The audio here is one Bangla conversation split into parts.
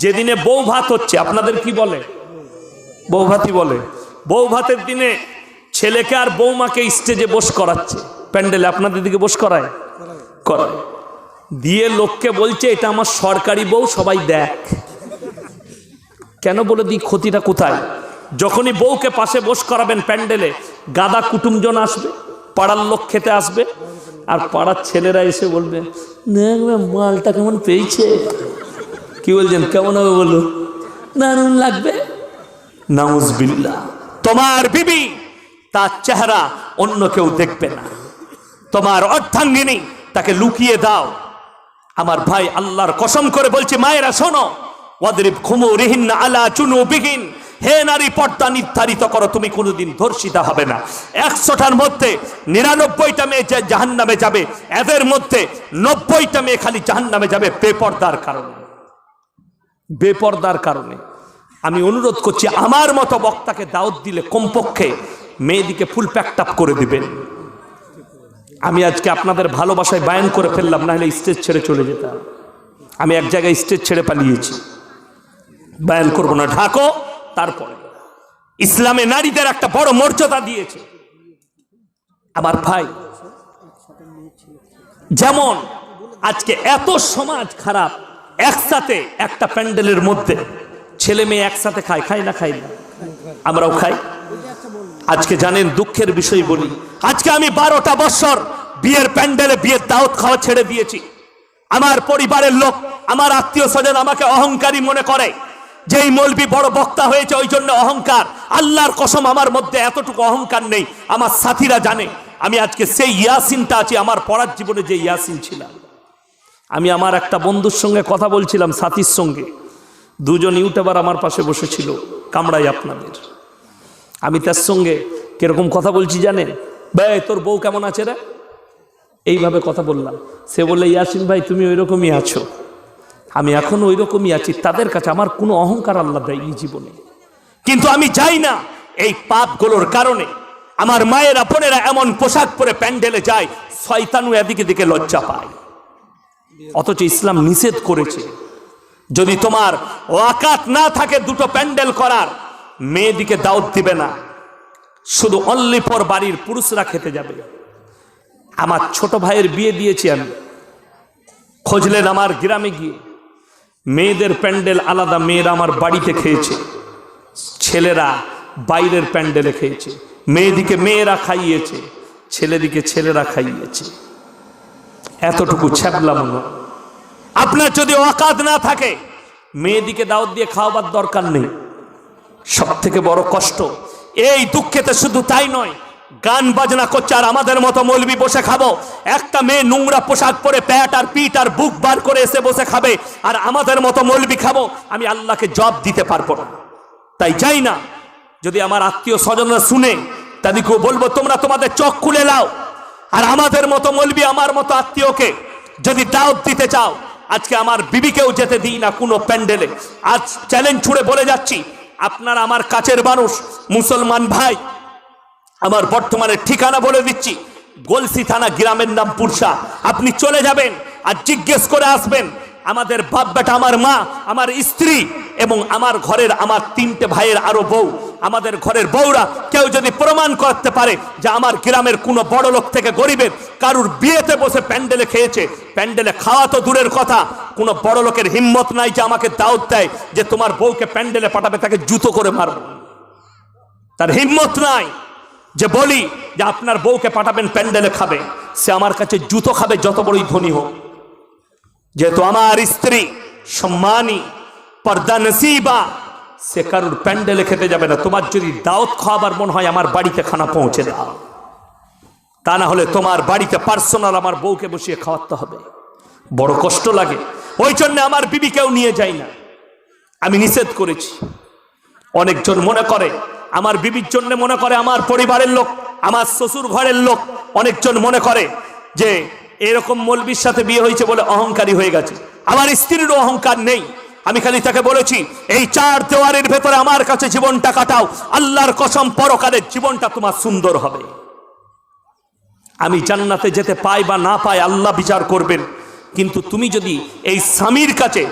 যেদিনে বউ ভাত হচ্ছে, আপনাদের কি বলে? বউ ভাতই বলে। বউ ভাতের দিনে ছেলেকে আর বৌমাকে স্টেজে বস করাচ্ছে। প্যান্ডেলে আপনাদের দিকে বস করায়? করায়। দিয়ে লোককে বলছে, এটা আমার সরকারি বউ, সবাই দেখ। কেন বলে দিই, ক্ষতিটা কোথায়? যখনই বউকে পাশে বস করাবেন প্যান্ডেলে, গাদা কুটুমজন আসবে, পাড়ার লোক খেতে আসবে, আর পাড়ার ছেলেরা এসে বলবে মালটা কেমন পেয়েছে? কি বলছেন? কেমন হবে বলো? দারুণ লাগবে। নাউজবিল্লা তোমার বিবি, তার চেহারা অন্য কেউ দেখবে না। তোমার অর্ধাঙ্গিনী, তাকে লুকিয়ে দাও। আমার ভাই আল্লাহর কসম করে বলছে, মায়েরা, শোনো। ওয়াদরিব খুমু রিহিন আলা চুনু বিহীন হে নারী, পর্দা নির্ধারিত করো, তুমি কোনোদিন ধর্ষিতা হবে না। একশোটার মধ্যে নিরানব্বইটা মেয়ে জাহান নামে যাবে, এদের মধ্যে নব্বইটা মেয়ে খালি জাহান নামে যাবে, বেপর্দার কারণে। বেপর্দার কারণে। আমি অনুরোধ করছি, আমার মতো বক্তাকে দাওয়াত দিলে কমপক্ষে মেয়েদিকে ফুল প্যাকটাপ করে দিবেন। আমি আজকে আপনাদের ভালোবাসায় বায়ান করে ফেললাম না হলে স্টেজ ছেড়ে চলে যেতাম। আমি এক জায়গায় স্টেজ ছেড়ে পালিয়েছি। বায়ান করব না, ঢাকো, তারপরে। ইসলামে নারীদের একটা বড় মর্যাদা দিয়েছে। আমার ভাই, যেমন আজকে এত সমাজ খারাপ একসাথে একটা প্যান্ডেলের মধ্যে ছেলে মেয়ে একসাথে খায় খায় না খাই না? আমরাও খাই। আজকে জানেন, দুঃখের বিষয় বলি। আজকে আমি বারোটা বছর বিয়ের প্যান্ডেলে বিয়ের দাওয়াত খাওয়া ছেড়ে দিয়েছি। আমার পরিবারের লোক, আমার আত্মীয় স্বজন আমাকে অহংকারী মনে করে। যেই মলবি বড় বক্তা হয়েছে, ওই জন্য অহংকার। আল্লাহর কসম আমার মধ্যে এতটুকু অহংকার নেই। আমার সাথীরা জানে, আমি আজকে সেই ইয়াসিনটা আছি, আমার পড়ার জীবনে যে ইয়াসিন ছিলাম। আমি আমার একটা বন্ধুর সঙ্গে কথা বলছিলাম, সাথীর সঙ্গে। দুজন ইউটিউবার আমার পাশে বসেছিল, কামড়াই আপনাদের। আমি তার সঙ্গে কীরকম কথা বলছি জানেন? ভাই তোর বউ কেমন আছে রে? এইভাবে কথা বললাম। সে বললে, ইয়াসিন ভাই, তুমি ওই রকমই আছো। আমি এখন ওই রকমই আছি। তাদের কাছে আমার কোনো অহংকার আল্লাহ দেয় এই জীবনে। কিন্তু আমি যাই না এই পাপগুলোর কারণে। আমার মায়েরা, বোনেরা এমন পোশাক পরে প্যান্ডেলে যায় শয়তানু এদিকে দিকে লজ্জা পায়। অথচ ইসলাম নিষেধ করেছে। যদি তোমার ওয়াকাত না থাকে দুটো প্যান্ডেল করার, মেয়েদিকে দাওয়াত দিবে না। শুধু অনলি পর বাড়ির পুরুষরা খেতে যাবে। আমার ছোট ভাইয়ের বিয়ে দিয়েছি আমি। খোঁজলেন আমার গ্রামে গিয়ে। মেয়েদের প্যান্ডেল আলাদা, মেয়েরা আমার বাড়িতে খেয়েছে। ছেলেরা বাইরের প্যান্ডেলে খেয়েছে। মেয়েদিকে মেয়েরা খাইয়েছে। ছেলেদিকে ছেলেরা খাইয়েছে। এতটুকু ছ্যাবলাম না আপনার যদি অকাত না থাকে, মেয়েদিকে দাওয়াত দিয়ে খাওয়াবার দরকার নেই। সব থেকে বড় কষ্ট, এই দুঃখেতে শুধু তাই নয়, গান বাজনা করছে আর আমাদের মতো মলবি বসে খাব। একটা মেয়ে নোংরা পোশাক পরে প্যাট আর পিট আর বুক বার করে এসে বসে খাবে আর আমাদের মতো মৌলবি খাব, আমি আল্লাহকে জব দিতে পারব না। তাই যাই না, যদি আমার আত্মীয় স্বজনরা শুনে, তাদেরকেও বলব, তোমরা তোমাদের চোখ খুলে নাও। আর আমাদের মতো মলবি আমার মতো আত্মীয়কে যদি দাওয়াত দিতে চাও, আজকে আমার বিবিকেও যেতে দিই না কোনো প্যান্ডেলে। আজ চ্যালেঞ্জ ছুড়ে বলে যাচ্ছি, আপনার আমার কাছের মানুষ, মুসলমান ভাই, আমার বর্তমানে ঠিকানা বলে দিচ্ছি, গলসি থানা গ্রামের নাম পুরসা। আপনি চলে যাবেন আর জিজ্ঞেস করে আসবেন, আমাদের বাপ বেটা আমার মা, আমার স্ত্রী এবং আমার ঘরের আমার তিনটে ভাইয়ের আরও বউ। আমাদের ঘরের বউরা কেউ যদি প্রমাণ করতে পারে যে আমার গ্রামের কোনো বড় লোক থেকে গরিবের কারুর বিয়েতে বসে প্যান্ডেলে খেয়েছে, প্যান্ডেলে খাওয়া তো দূরের কথা। কোনো বড় লোকের হিম্মত নাই যে আমাকে দাওয়াত দেয় যে তোমার বউকে প্যান্ডেলে পাঠাবে, তাকে জুতো করে মারব। তার হিম্মত নাই যে বলি যে আপনার বউকে পাঠাবেন, প্যান্ডেলে খাবে। সে আমার কাছে জুতো খাবে, যত বড়ই ধনী হোক। যেহেতু আমার স্ত্রী সম্মানী পর্দা নসিবা সে কারুর প্যান্ডেলে খেতে যাবে না। তোমার যদি দাওয়াত খাওয়াবার মন হয়, আমার বাড়িতে খানা পৌঁছে দাও। তা না হলে তোমার বাড়িতে পার্সোনাল আমার বউকে বসিয়ে খাওয়াতে হবে। বড় কষ্ট লাগে। ওই জন্য আমার বিবিকেও নিয়ে যাই না। আমি নিষেধ করেছি। অনেকজন মনে করে, আমার বিবির জন্য মনে করে আমার পরিবারের লোক, আমার শ্বশুর ঘরের লোক। অনেকজন মনে করে যে, এরকম মলবির সাথে বিয়ে হয়েছে বলে অহংকারী হয়ে গেছে। আমার স্ত্রীরও অহংকার নেই। আমি খালি তাকে বলেছি, এই চার দেওয়ারের ভেতরে আমার কাছে জীবনটা কাটাও, আল্লাহর কসম পরকালের জীবনটা তোমার সুন্দর হবে। আমি জান্নাতে যেতে পাই বা না পাই, আল্লাহ বিচার করবেন। কিন্তু তুমি যদি এই স্বামীর কাছে,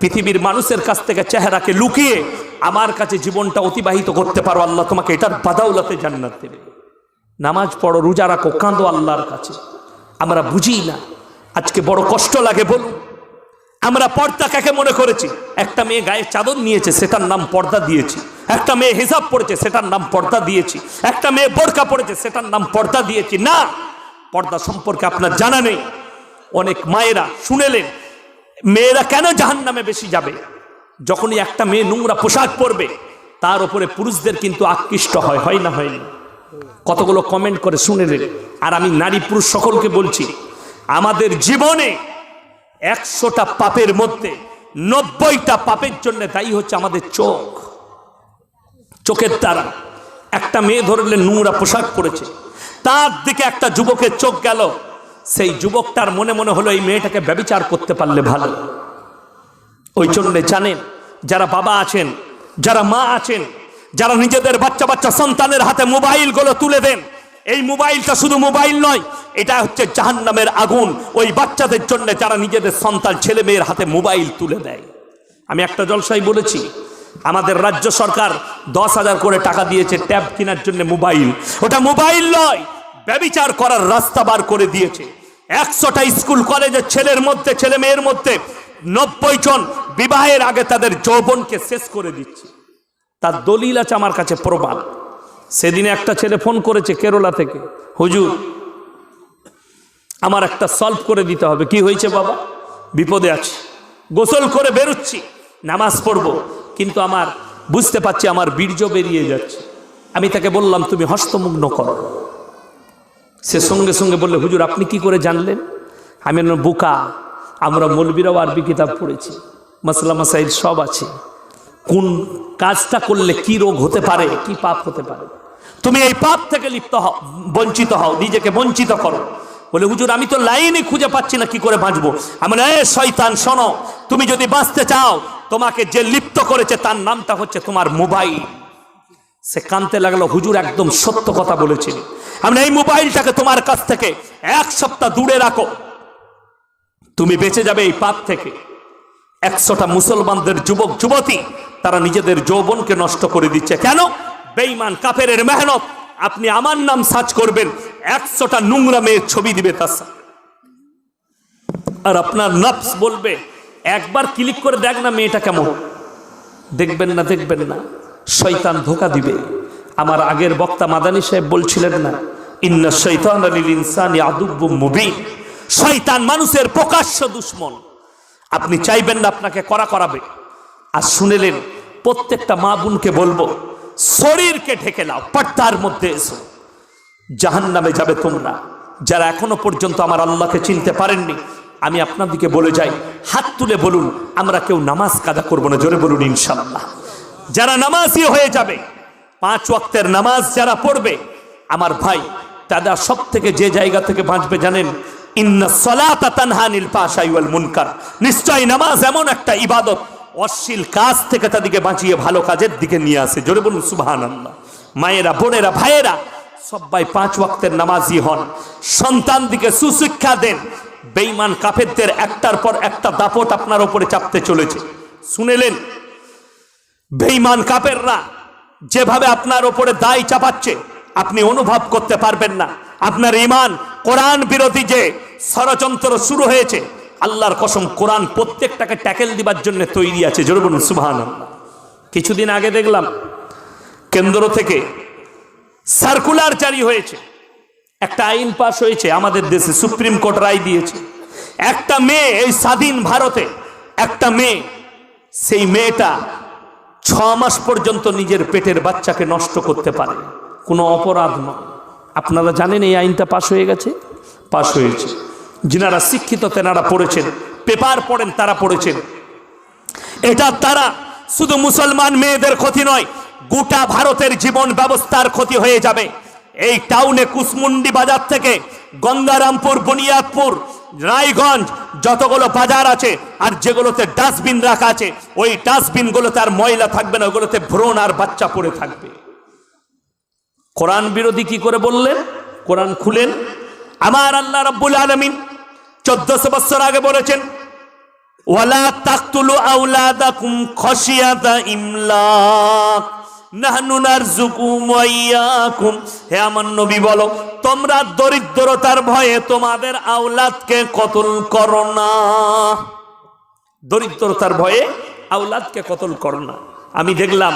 পৃথিবীর মানুষের কাছ থেকে চেহারাকে লুকিয়ে আমার কাছে জীবনটা অতিবাহিত করতে পারো, আল্লাহ তোমাকে এটার বাদাউলাতে জান্নাত দেবে। নামাজ পড়ো, রোজা রাখো, কাঁদো আল্লাহর কাছে। আমরা বুঝি না, আজকে বড় কষ্ট লাগে বলুন। আমরা পর্দা কাকে মনে করেছি? একটা মেয়ে গায়ে চাদর নিয়েছে, সেটার নাম পর্দা দিয়েছি। একটা মেয়ে হিসাব পড়েছে সেটার নাম পর্দা দিয়েছি। একটা মেয়ে বোরকা পড়েছে সেটার নাম পর্দা দিয়েছি। না, পর্দা সম্পর্কে আপনার জানা নেই। অনেক মায়েরা শুনেলেন, মেয়েরা কেন জাহান নামে বেশি যাবে? যখনই একটা মেয়ে নোংরা পোশাক পরবে, তার উপরে পুরুষদের কিন্তু আকৃষ্ট হয় হয় না হয় না? কতগুলো কমেন্ট করে শুনেলেন। আর আমি নারী পুরুষ সকলকে বলছি, আমাদের জীবনে একশোটা পাপের মধ্যে নব্বইটা পাপের জন্য দায়ী হচ্ছে আমাদের চোখ। চোখের দ্বারা। একটা মেয়ে ধরলে নোংরা পোশাক পরেছে। তার দিকে একটা যুবকের চোখ গেল। সেই যুবকটার মনে মনে হলো এই মেয়েটাকে ব্যবিচার করতে পারলে ভালো। ওই জন্যে জানেন, যারা বাবা আছেন, যারা মা আছেন, যারা নিজেদের বাচ্চা বাচ্চা সন্তানের হাতে মোবাইলগুলো তুলে দেন, এই মোবাইলটা শুধু মোবাইল নয় এটা হচ্ছে জাহান্নামের আগুন। ওই বাচ্চাদের জন্য যারা নিজেদের সন্তান, ছেলে মেয়ের হাতে মোবাইল তুলে দেয়। আমি একটা জলসাই বলেছি, আমাদের রাজ্য সরকার দশ হাজার করে টাকা দিয়েছে ট্যাব কেনার জন্য মোবাইল। ওটা মোবাইল নয়, ব্যবিচার করার রাস্তা বার করে দিয়েছে। একশোটা স্কুল, কলেজের ছেলের মধ্যে, ছেলে মেয়ের মধ্যে নব্বই জন বিবাহের আগে তাদের যৌবনকে শেষ করে দিচ্ছে। তার দলিল আছে আমার কাছে প্রমাণ। সেদিনে একটা ছেলে ফোন করেছে কেরলা থেকে, হুজুর আমার একটা সলভ করে দিতে হবে। কি হয়েছে বাবা? বিপদে আছি। গোসল করে বেরোচ্ছি, নামাজ পড়ব। কিন্তু আমার, বুঝতে পারছি আমার বীর্য বেরিয়ে যাচ্ছে। আমি তাকে বললাম, তুমি হস্তমুগ্ন করো। সে সঙ্গে সঙ্গে বললে, হুজুর, আপনি কি করে জানলেন? আমি বোকা। আমরা মৌলবীরাও আরবি কিতাব পড়েছি। মাসলা মাসাইল সব আছে। কোন কাজটা করলে কি রোগ হতে পারে, কি পাপ হতে পারে? তুমি এই পাপ থেকে লিপ্ত হও, বঞ্চিত হও, নিজেকে বঞ্চিত করো। বলে, হুজুর, আমি তো লাইনে খুঁজে পাচ্ছি না, কি করে বাঁচবো? আমি এ শয়তান, শোনো, তুমি যদি বাঁচতে চাও, তোমাকে যে লিপ্ত করেছে, তার নামটা হচ্ছে তোমার মোবাইল। সে কানতে লাগল, হুজুর একদম সত্য কথা বলেছেন। আমি এই মোবাইলটাকে তোমার কাছ থেকে এক সপ্তাহ দূরে রাখো। তুমি বেঁচে যাবে এই পাপ থেকে। একশোটা মুসলমানদের যুবক, যুবতী, তারা নিজেদের যৌবনকে নষ্ট করে দিচ্ছে। কেন? বেইমান কাফেরের মেহনত। আপনি আমার নাম সার্চ করবেন, একশোটা নোংরা মেয়ের ছবি দিবে তার। আর আপনার নফস বলবে, একবার ক্লিক করে দেখ না মেয়েটা কেমন। দেখবেন না দেখবেন না। শয়তান ধোকা দিবে। আমার আগের বক্তা মাদানী সাহেব বলছিলেন না, ইন্না শৈতান আলিল ইনসানি শয়তান মানুষের প্রকাশ্য দুশ্মন। আপনি চাইবেন না আপনাকে করা করাবে। আর শুনেলেন, প্রত্যেকটা মা বোনকে বলব শরীরকে ঢেকে নাও, পর্দার মধ্যে এসো। জাহান নামে যাবে তোমরা। যারা এখনও পর্যন্ত আমার আল্লাহকে চিনতে পারেননি, আমি আপনাদিকে বলে যাই, হাত তুলে বলুন, আমরা কেউ নামাজ কাদা করব না, জোরে বলুন ইনশাল্লাহ যারা নামাজই হয়ে যাবে, পাঁচ ওয়াক্তের নামাজ যারা পড়বে, আমার ভাই, দাদা সব থেকে যে জায়গা থেকে বাঁচবে জানেন? ইন্না সলাতা তানহানিল পাশাই ওয়াল মুনকার। নিশ্চয়ই নামাজ এমন একটা ইবাদত অশ্লীল কাজ থেকে তাদেরকে বাঁচিয়ে ভালো কাজের দিকে নিয়ে আসে। জোরে বলুন, সুবহানাল্লাহ। মায়েরা, বোনেরা, ভাইয়েরা, সবাই পাঁচ ওয়াক্তের নামাজি হন। সন্তান দিকে সুশিক্ষা দেন। বেঈমান কাফেরদের একটার পর একটা দাপট আপনার ওপরে চাপতে চলেছে। শুনেলেন? বেঈমান কাপেররা যেভাবে আপনার ওপরে দায় চাপাচ্ছে, আপনি অনুভব করতে পারবেন না। আপনার ইমান কোরআন বিরোধী যে ষড়যন্ত্র শুরু হয়েছে আল্লাহর কসম, কোরআন প্রত্যেকটাকে ট্যাকেল দিবার জন্য তৈরি আছে। জোরে বলুন সুবহান কিছুদিন আগে দেখলাম, কেন্দ্র থেকে সার্কুলার জারি হয়েছে। একটা আইন পাশ হয়েছে, আমাদের দেশে সুপ্রিম কোর্ট রায় দিয়েছে। একটা মেয়ে, এই স্বাধীন ভারতে একটা মেয়ে, সেই মেয়েটা ছ মাস পর্যন্ত নিজের পেটের বাচ্চাকে নষ্ট করতে পারে। কোনো অপরাধ নয়। আপনারা জানেন এই আইনটা পাশ হয়ে গেছে? পাশ হয়েছে। যিনারা শিক্ষিত, তেনারা পড়েছেন। পেপার পড়েন, তারা পড়েছেন। এটা তারা, শুধু মুসলমান মেয়েদের ক্ষতি নয়, গোটা ভারতের জীবন ব্যবস্থার ক্ষতি হয়ে যাবে। এই টাউনে কুসমুন্ডি বাজার থেকে গঙ্গারামপুর, বুনিয়াদপুর, রায়গঞ্জ যতগুলো বাজার আছে, আর যেগুলোতে ডাস্টবিন রাখা আছে, ওই ডাস্টবিনগুলোতে আর ময়লা থাকবে না, ওগুলোতে ভ্রণ আর বাচ্চা পড়ে থাকবে। কোরআন বিরোধী কি করে বললেন? কোরআন খুলেন? আমার আল্লাহ রাব্বুল আলমিন চোদ্দশো বছর আগে বলেছেন, ওয়ালা তাকতুলু আওলাদাকুম খশিয়াতা ইমলাক হে আমার নবী বলো, তোমরা দরিদ্রতার ভয়ে তোমাদের আওলাদকে কতল করো না? দরিদ্রতার ভয়ে আওলাদকে কতল করো না। আমি দেখলাম,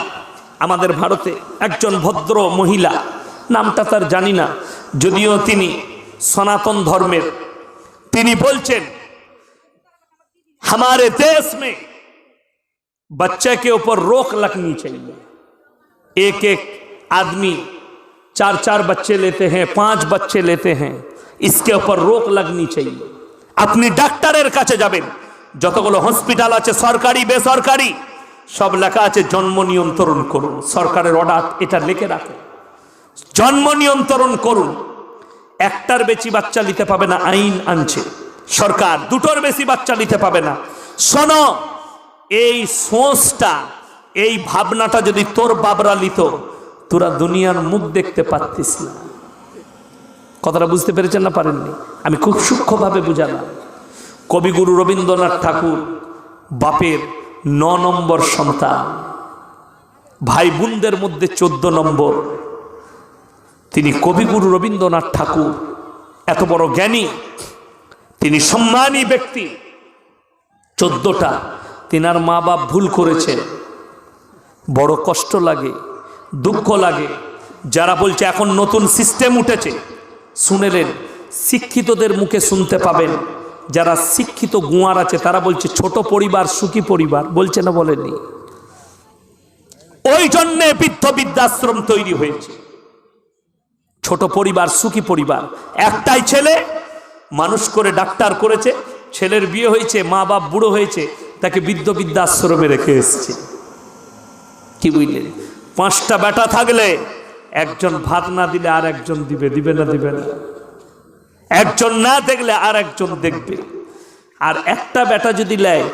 আমাদের ভারতে একজন ভদ্র মহিলা, নামটা তার জানি না, যদিও তিনি সনাতন ধর্মের তিনি বলছেন हमारे देश में बच्चे के ऊपर रोक लगनी चाहिए एक एक आदमी चार चार बच्चे लेते हैं पांच बच्चे लेते हैं इसके ऊपर रोक लगनी चाहिए আপনি ডাক্তারের কাছে যাবেন যতগুলো হসপিটাল আছে সরকারি বেসরকারি সব লেখা আছে জন্ম নিয়ন্ত্রণ করুন সরকারের অর্ডার এটা লিখে রাখুন জন্ম নিয়ন্ত্রণ করুন একটার বেশি বাচ্চা নিতে পাবে না, আইন আনছে। সরকার দুটোর বেশি বাচ্চা নিতে পাবে না। শোনো, এই সোচটা, এই ভাবনাটা যদি তোর বাবরা নিত, তোরা দুনিয়ার মুখ দেখতে পারতিস না। কথাটা বুঝতে পেরেছেন না পারেননি? আমি খুব সূক্ষ্মভাবে বুঝালাম। কবিগুরু রবীন্দ্রনাথ ঠাকুর, বাপের ন নম্বর সন্তান। ভাই বোনদের মধ্যে চোদ্দ নম্বর। তিনি কবিগুরু রবীন্দ্রনাথ ঠাকুর, এত বড় জ্ঞানী, তিনি সম্মানী ব্যক্তি। চোদ্দটা, তিনার মা বাপ ভুল করেছেন বড় কষ্ট লাগে, দুঃখ লাগে। যারা বলছে, এখন নতুন সিস্টেম উঠেছে। শুনেলেন, শিক্ষিতদের মুখে শুনতে পাবেন। যারা শিক্ষিত গুয়ার আছে, তারা বলছে, ছোট পরিবার, সুখী পরিবার। বলছে না বলেনি ওই জন্যে বৃদ্ধ বৃদ্ধাশ্রম তৈরি হয়েছে। ছোট পরিবার, সুখী পরিবার। একটাই ছেলে, মানুষ করে ডাক্তার করেছে, ছেলের বিয়ে হয়েছে, মা বাপ বুড়ো হয়েছে, তাকে বৃদ্ধ বৃদ্ধাশ্রমে রেখে এসছে। কি বুঝলেন? পাঁচটা বেটা থাকলে একজন ভাত না দিলে আর একজন দিবে দিবে না দিবে না। একজন না দেখলে আর একজন দেখবে। আর একটা বেটা যদি নেয়,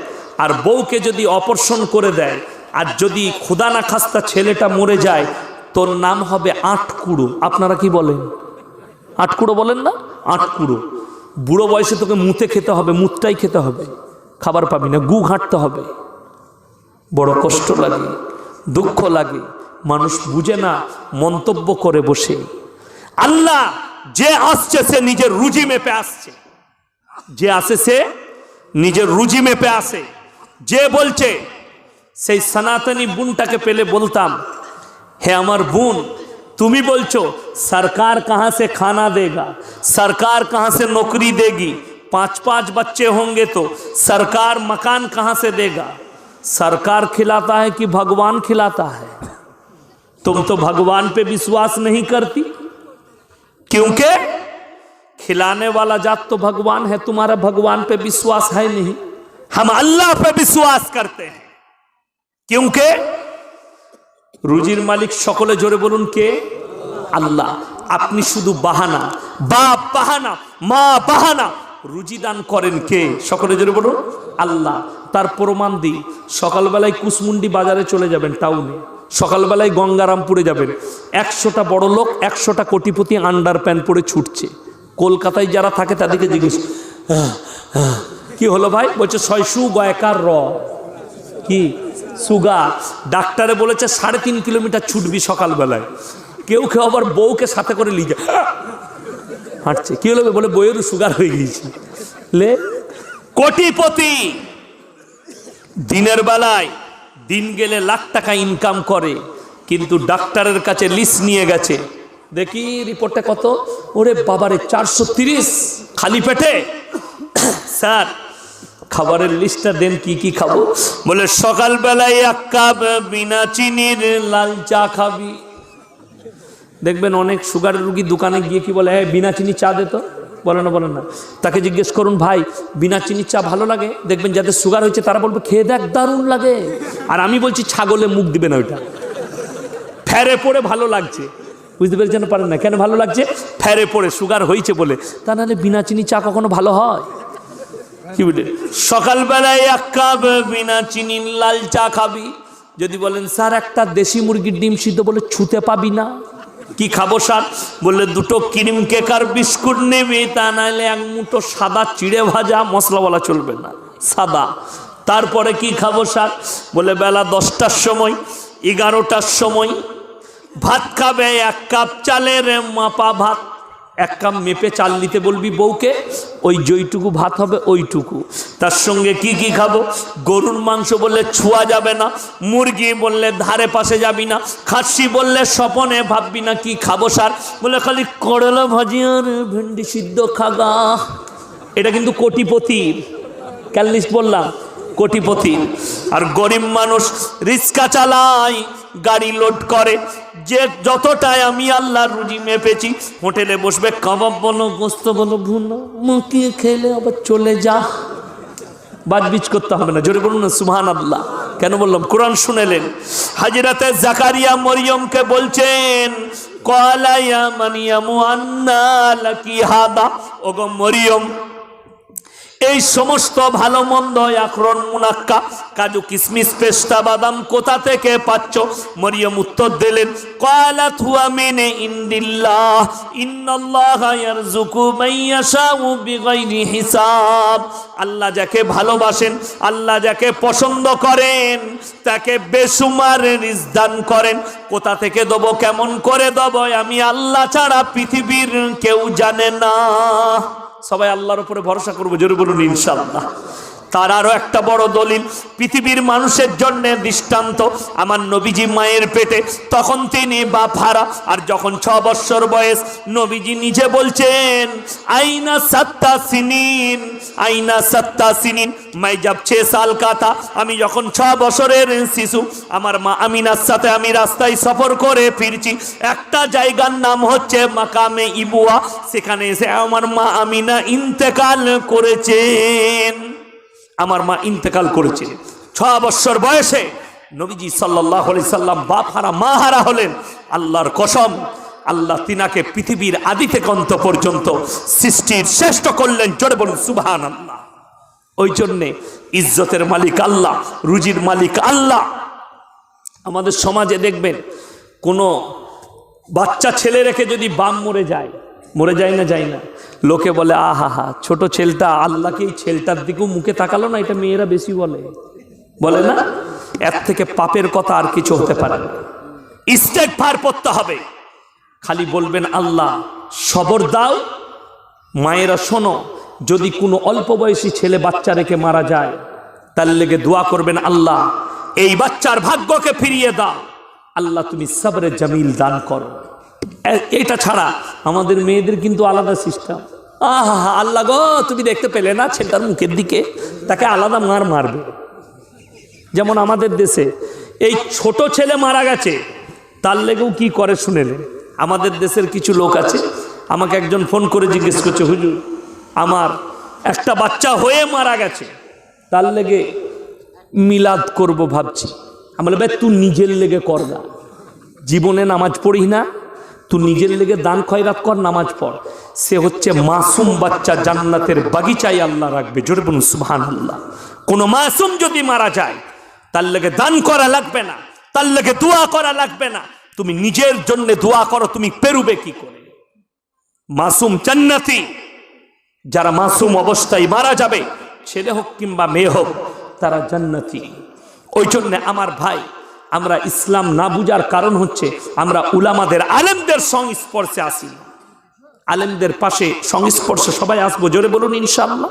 আর বউকে যদি অপর্ষণ করে দেয়, আর যদি খুদা না খাস্তা ছেলেটা মরে যায় তোর নাম হবে আটকুড়ো। আপনারা কি বলেন? আটকুড়ো বলেন না? আটকুড়ো। বুড়ো বয়সে তোকে মুতে খেতে হবে, মুতটাই খেতে হবে। খাবার পাবি না, গু ঘাঁটতে হবে। বড় কষ্ট লাগে, দুঃখ লাগে, মানুষ বুঝে না, মন্তব্য করে বসে। আল্লাহ যে আসছে, সে নিজের রুজি মেপে আসছে। যে আসে, সে নিজের রুজি মেপে আসে। যে বলছে, সেই সনাতনী বুনটাকে পেলে বলতাম हे अमर बून तुम ही बोलचो, सरकार कहाँ से खाना देगा? सरकार कहाँ से नौकरी देगी? पाँच पाँच बच्चे होंगे तो सरकार मकान कहाँ से देगा? सरकार खिलाता है कि भगवान खिलाता है? तुम तो भगवान पे विश्वास नहीं करती। क्योंकि खिलाने वाला जात तो भगवान है, तुम्हारा भगवान पे विश्वास है नहीं। हम अल्लाह पे विश्वास करते हैं। क्योंकि রুজির মালিক সকলে জোরে বলুন কে? আল্লাহ। আপনি শুধু বাহানা। বাপ বাহানা মা বাহানা। রুজি দান করেন কে? সকলে জোরে বলুন। আল্লাহ। তার প্রমাণ দিই। সকালবেলায় কুসমুন্ডি বাজারে চলে যাবেন টাউনে। সকালবেলায় গঙ্গারামপুরে যাবেন। একশোটা বড় লোক একশোটা কোটিপতি আন্ডার প্যান্ট পরে ছুটছে। কলকাতায় যারা থাকে তাদেরকে জিজ্ঞেস "আহ, আহ, কি হলো ভাই? বলছে ছয়শু গয়কার র। কি? সুগার ডাক্তারে বলেছে সাড়ে তিন কিলোমিটার ছুটবি সকালবেলায়। কেউ কেউ আবার বউকে সাথে করে নিয়ে হাঁটছে। কি হলো? বলে বইয়েরও সুগার হয়ে গিয়েছে। লে, কোটিপতি, দিনের বেলায় দিন গেলে লাখ টাকা ইনকাম করে, কিন্তু ডাক্তারের কাছে লিস্ট নিয়ে গেছে। দেখি রিপোর্টটা কত? ওরে বাবারে, চারশো খালি পেটে? স্যার খাবারের লিস্টটা দেন, কি কি খাব? বলে, সকালবেলায় এক কাপ বিনা চিনির লাল চা খাবি। দেখবেন অনেক সুগার রুগী দোকানে গিয়ে কি বলে হ্যাঁ বিনা চিনি চা দে তো। বলে না বলে না। তাকে জিজ্ঞেস করুন, ভাই, বিনা চিনির চা ভালো লাগে? দেখবেন যাদের সুগার হয়েছে, তারা বলবে, খেয়ে দেখ, দারুণ লাগে। আর আমি বলছি, ছাগলে মুখ দিবে না ওইটা। ফেরে পড়ে ভালো লাগছে। বুঝতে পেরেছেন, পারেন না? কেন ভালো লাগছে? ফেরে পড়ে সুগার হয়েছে বলে। তা নাহলে বিনা চিনি চা কখনো ভালো হয়? কি বলে? সকালবেলায় এক কাপ বিনা চিনির লাল চা খাবি। যদি বলেন, স্যার, একটা দেশি মুরগির ডিম সিদ্ধ বলে ছুতে পাবি না। কি খাব, স্যার? বললে দুটো ক্রিম কেক আর বিস্কুট নেবে, তা নাহলে এক মুঠো সাদা চিড়ে ভাজা মশলা বলা চলবে না। সাদা? তারপরে কি খাব শাক বলে, বেলা দশটার সময়, এগারোটার সময় ভাত খাবে, এক কাপ চালের মাপা ভাত। এক কাপ মেপে চাল নিতে বলবি বউকে, ওই যেইটুকু ভাত হবে ওইটুকু। তার সঙ্গে কি কি খাব? গরুর মাংস বললে ছোঁয়া যাবে না, মুরগি বললে ধারে পাশে যাবি না, খাসি বললে স্বপনে ভাববি না কি খাব সার। বলে খালি করলা ভাজি আর ভেন্ডি সিদ্ধ খাগা এটা কিন্তু কোটিপতির ক্যালিস্ট বললাম, কোটিপতি। আর গরিব মানুষ রিক্সা চালায়, গাড়ি লোড করে যে যতটাই আমি আল্লাহর রুজি মেপেছি, হোটেলে বসবে, কাবাব বলো, গোস্ত বলো, ভুনো, মুখিয়ে খেলে আবার চলে যা। বাজবিজ করতে হবে না, জোরে বলুন না সুহান আল্লাহ কেন বললাম? কোরআন শুনেলেন। হাজিরাতে জাকারিয়া মরিয়মকে বলছেন কলাইয়া মানিয়ামু আন্না লাকি হাদা। ওগো মরিয়ম এই সমস্ত ভালো মন্দ আখরণ মুনাক্কা। কাজু কিসমিস, পেস্তা, বাদাম কোথা থেকে পাচ্ছ? মরিয়ম উত্তর দিলেন, কালাত থুয়া মেনে ইন্দিল্লাহ, ইন্নাল্লাহ ইয়ারযুকু মাইয়াশাউ বিগাইরি হিসাব। আল্লাহ যাকে ভালোবাসেন, আল্লাহ যাকে পছন্দ করেন, তাকে বেসুমার রিজক দান করেন। কোথা থেকে দেবো, কেমন করে দেবো, আমি আল্লাহ ছাড়া পৃথিবীর কেউ জানে না। সবাই আল্লাহর উপরে ভরসা করব জোরে বলুন ইনশাল্লাহ তার আরও একটা বড় দলিল, পৃথিবীর মানুষের জন্য দৃষ্টান্ত আমার নবীজি মায়ের পেটে। তখন তিনি বাপ হারা আর যখন ছ বৎসর বয়স, নবীজি নিজে বলছেন, আইনা সাত্তা সিনিন, আইনা সাত্তা সিনিন, মাই যাব ছে সাল কাতা, আমি যখন ছ বছরের শিশু, আমার মা আমিনার সাথে আমি রাস্তায় সফর করে ফিরছি। একটা জায়গার নাম হচ্ছে মাকামে ইবুয়া, সেখানে এসে আমার মা আমিনা ইন্তেকাল করেছেন। আমার মা ইন্তেকাল করেছে। ছ বৎসর বয়সে নবীজি সাল্লাহ সাল্লাম বাপ হারা মা হারা হলেন। আল্লাহর কসম, আল্লাহ তিনাকে পৃথিবীর আদি থেকে অন্ত পর্যন্ত সৃষ্টির শ্রেষ্ঠ করলেন। জোরে বলুন সুবহান আল্লাহ ওই জন্যে ইজ্জতের মালিক আল্লাহ, রুজির মালিক আল্লাহ। আমাদের সমাজে দেখবেন, কোনো বাচ্চা ছেলে রেখে যদি বাম মরে যায় মরে যায় না যায় না। লোকে বলে, আহা, হা, ছোট ছেলটা আল্লাহকে এই ছেলটার দিকেও মুখে তাকালো না, এটা মেয়েরা বেশি বলে। বলে না? এর থেকে পাপের কথা আর কিছু হতে পারে না। স্টেট ফার করতে হবে। খালি বলবেন, আল্লাহ, সবর দাও। মায়েরা, শোনো, যদি কোনো অল্প বয়সী ছেলে বাচ্চা রেখে মারা যায়, তার লেগে দোয়া করবেন, আল্লাহ, এই বাচ্চার ভাগ্যকে ফিরিয়ে দাও। আল্লাহ, তুমি সবরে জামিল দান করো। এটা ছাড়া আমাদের মেয়েদের কিন্তু আলাদা সিস্টেম। আহা, আল্লাহ গো, তুমি দেখতে পেলে না ছেলেটার মুখের দিকে? তাকে আলাদা মার মারবে। যেমন আমাদের দেশে এই ছোট ছেলে মারা গেছে, তার লেগেও কি করে শুনেলেন আমাদের দেশের কিছু লোক আছে, আমাকে একজন ফোন করে জিজ্ঞেস করছে, হুজুর, আমার একটা বাচ্চা হয়ে মারা গেছে, তার লেগে মিলাদ করব ভাবছি। আমি বলে তুই নিজের লেগে কর না জীবনে নামাজ পড়ি না তুই নিজের লেগে দান খয়রাত কর, নামাজ পড়। সে হচ্ছে মাসুম বাচ্চা জান্নাতের বাগিচায় আল্লাহ রাখবে। জোরে বলুন সুবহান আল্লাহ কোনো মাসুম যদি মারা যায়, তার লেগে দান করা লাগবে না, তার লেগে দোয়া করা লাগবে না। তুমি নিজের জন্য দোয়া করো, তুমি পেরুবে কি করে? মাসুম জান্নাতি, যারা মাসুম অবস্থায় মারা যাবে, ছেলে হোক কিংবা মেয়ে হোক, তারা জান্নাতি। ওই জন্য আমার ভাই আমরা ইসলাম না বুঝার কারণ হচ্ছে আমরা উলামাদের আলেমদের সংস্পর্শে আসি। আলেমদের পাশে সংস্পর্শে সবাই আসব। জোরে বলুন ইনশাআল্লাহ।